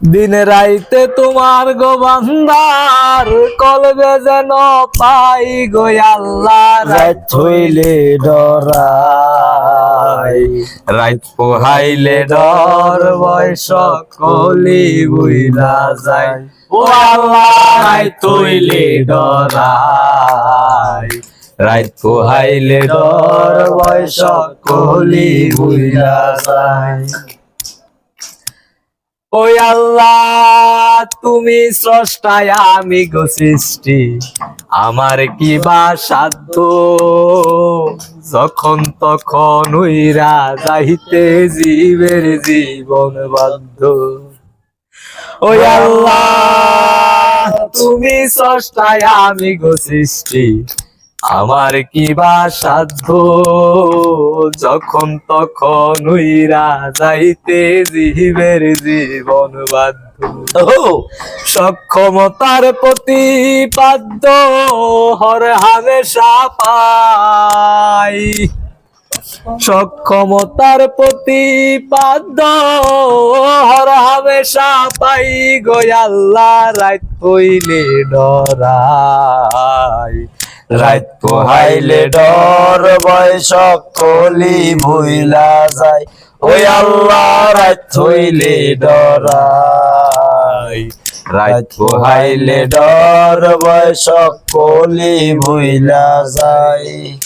দিন রাইতে তোমার গো বান্দার কলবে যেন পাই গো আল্লাহ রাত হইলে ডরাই রাত পোহাইলে ডর বয়স কলি বুইলা যায়। ও আল্লাহ রাত হইলে ডরাই রাত পোহাইলে ডর বয়স কলি বুইলা যায়। ওই আল্লাহ, তুমি স্রষ্টায় আমি গো সৃষ্টি। আমার কি বা সাধ্য? যখন তখন উইরা যাইতে জীবের জীবন বাধ্য। ওই আল্লাহ, তুমি স্রষ্টায় আমি গো সৃষ্টি। আমার কি বা সাধ্য? যখন তখন উইরা যাইতে জীবের জীবন বাধ্য। সক্ষমতার প্রতিপাদ্য হর হামেশা পাই। সক্ষমতার প্রতিপাদ্য হর হামেশা পাই গো আল্লাহ, রাত হইলে ডরাই। রাত পোহাইলে ডর বয়স কলি ভুইলা যায়। ওই আল্লাহ রাত হইলে ডরাই। রাত পোহাইলে ডর বয়স কলি ভুইলা যায়।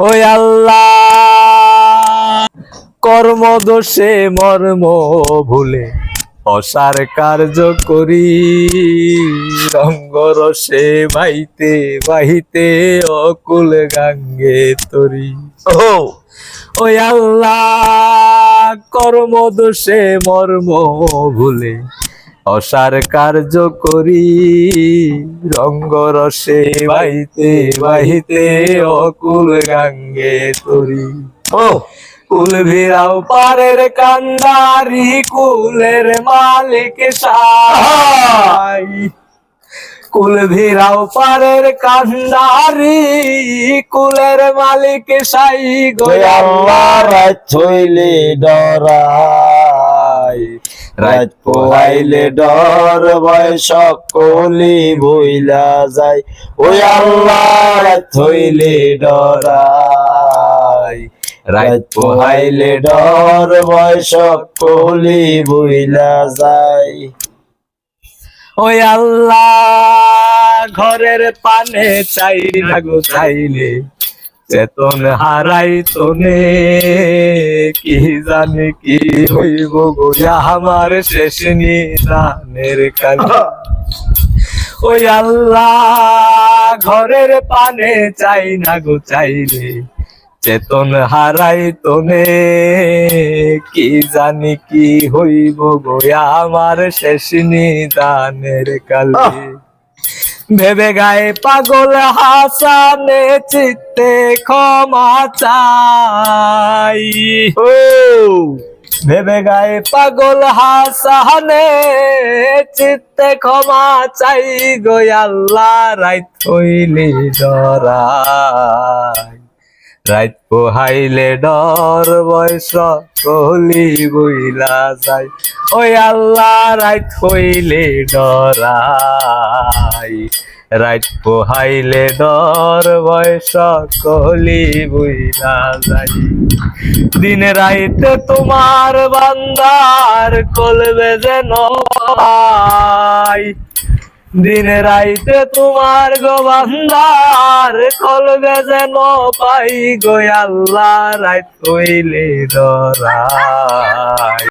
ওই আল্লাহ কর্ম দোষে মর্ম ভুলে অসার কার্য করি। রঙ্গ রসে বাইতে বাহিতে অকুল গাঙ্গে তরি। ও ওই আল্লাহ কর্ম দোষে মর্ম ভুলে অসার কার্য করি। রঙ্গ রসে বাহিতে বাহিতে অকুল গাঙ্গে তরি। ও! কুল ভিড়াও পারের কান্দারি কুলের মালিক সাই। কুল ভিড়াও পারের কান্দারি কুলের মালিক সাই গোয়াল্লাহ রাত হইলে ডরাই রাত পোহাইলে ডর বয়স কলি বইলা যায়। ওই আল্লাহ রাত হইলে ডরাই। রাত ডর, বয়স কলি বইলা যায়। ওই আল্লাহ ঘরের পানে চাই না গো চাইলে, চেতন হারাই তোনে, কি জানে কি হইব গো আমার শেষ নিদানের কালে। ওই আল্লাহ ঘরের পানে চাই না গো চাইলে চেতন হারাই তোনে কি জানি কি হইব গো আমার শেষ নিদানের কালে। ভেবে গায়ে পাগল হাসানে চিত্তে ক্ষমা চাই। ও! ভেবে গায়ে পাগল হাসানে চিত্তে ক্ষমা চাই গো আল্লাহ রাইত হইলি ডরাই রাইত পোহাইলে ডর বয়স কলি বইলা যায় ওই আল্লাহ রাইত হইলে ডরাই। রাইত পোহাইলে ডর বয়স কলি বইলা যায় দিন রাইতে তোমার বান্দার কলবে যেন দিন রাইতে তোমার গো বান্দার খলবে যেন পাই গো আল্লাহ রাইত হইলে